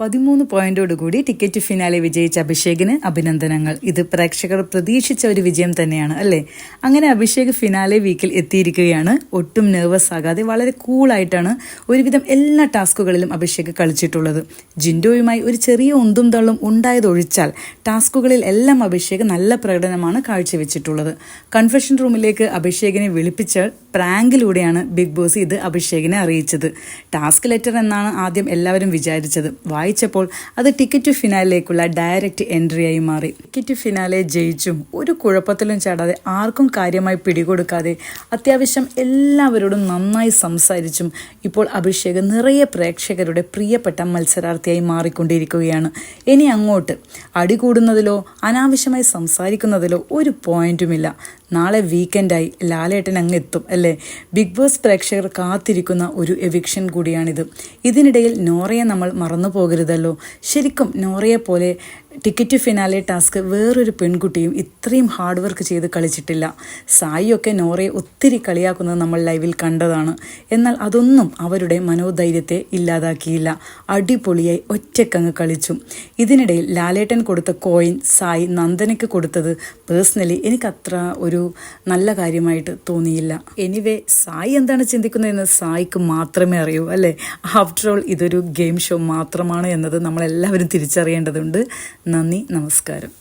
പതിമൂന്ന് പോയിന്റോടുകൂടി ticket finale വിജയിച്ച അഭിഷേകിന് അഭിനന്ദനങ്ങൾ. ഇത് പ്രേക്ഷകർ പ്രതീക്ഷിച്ച ഒരു വിജയം തന്നെയാണ് അല്ലേ? അങ്ങനെ അഭിഷേക് ഫിനാലെ വീക്കിൽ എത്തിയിരിക്കുകയാണ്. ഒട്ടും നെർവസ് ആകാതെ വളരെ കൂളായിട്ടാണ് ഒരുവിധം എല്ലാ ടാസ്കുകളിലും അഭിഷേക് കളിച്ചിട്ടുള്ളത്. ജിൻഡോയുമായി ഒരു ചെറിയ ഉന്തും തള്ളും ഉണ്ടായതൊഴിച്ചാൽ ടാസ്കുകളിൽ എല്ലാം അഭിഷേക് നല്ല പ്രകടനമാണ് കാഴ്ചവെച്ചിട്ടുള്ളത്. കൺഫെഷൻ റൂമിലേക്ക് അഭിഷേകിനെ വിളിപ്പിച്ച പ്രാങ്കിലൂടെയാണ് ബിഗ് ബോസ് ഇത് അഭിഷേകിനെ അറിയിച്ചത്. ടാസ്ക് ലെറ്റർ എന്നാണ് ആദ്യം എല്ലാവരും വിചാരിച്ചത്. വായിച്ചപ്പോൾ അത് ടിക്കറ്റ് ഫിനാലിലേക്കുള്ള ഡയറക്റ്റ് എൻട്രിയായി മാറി. ടിക്കറ്റ് ഫിനാലെ ജയിച്ചും ഒരു കുഴപ്പത്തിലും ചാടാതെ ആർക്കും കാര്യമായി പിടികൊടുക്കാതെ അത്യാവശ്യം എല്ലാവരോടും നന്നായി സംസാരിച്ചും ഇപ്പോൾ അഭിഷേക് നിറയെ പ്രേക്ഷകരുടെ പ്രിയപ്പെട്ട മത്സരാർത്ഥിയായി മാറിക്കൊണ്ടിരിക്കുകയാണ്. ഇനി അങ്ങോട്ട് അടികൂടുന്നതിലോ അനാവശ്യമായി സംസാരിക്കുന്നതിലോ ഒരു പോയിന്റുമില്ല നാളെ വീക്കെൻഡായി ലാലേട്ടൻ അങ്ങ് എത്തും അല്ലേ? ബിഗ് ബോസ് പ്രേക്ഷകർ കാത്തിരിക്കുന്ന ഒരു എവിക്ഷൻ കൂടിയാണിത്. ഇതിനിടയിൽ നോറയെ നമ്മൾ മറന്നു പോകരുതല്ലോ ശരിക്കും നോറയെ പോലെ ടിക്കറ്റ് ഫിനാലെ ടാസ്ക് വേറൊരു പെൺകുട്ടിയും ഇത്രയും ഹാർഡ് വർക്ക് ചെയ്ത് കളിച്ചിട്ടില്ല. സായിയൊക്കെ നോറയെ ഒത്തിരി കളിയാക്കുന്നത് നമ്മൾ ലൈവിൽ കണ്ടതാണ്. എന്നാൽ അതൊന്നും അവരുടെ മനോധൈര്യത്തെ ഇല്ലാതാക്കിയില്ല. അടിപൊളിയായി ഒറ്റക്കങ്ങ് കളിച്ചു. ഇതിനിടയിൽ ലാലേട്ടൻ കൊടുത്ത കോയിൻ സായി നന്ദനയ്ക്ക് കൊടുത്തത് പേഴ്സണലി എനിക്കത്ര ഒരു നല്ല കാര്യമായിട്ട് തോന്നിയില്ല. എനിവേ സായി എന്താണ് ചിന്തിക്കുന്നതെന്ന് സായിക്ക് മാത്രമേ അറിയൂ അല്ലേ? ആഫ്റ്റർ ഓൾ ഇതൊരു ഗെയിം ഷോ മാത്രമാണ് എന്നത് നമ്മളെല്ലാവരും തിരിച്ചറിയേണ്ടതുണ്ട്. നന്ദി നമസ്കാരം.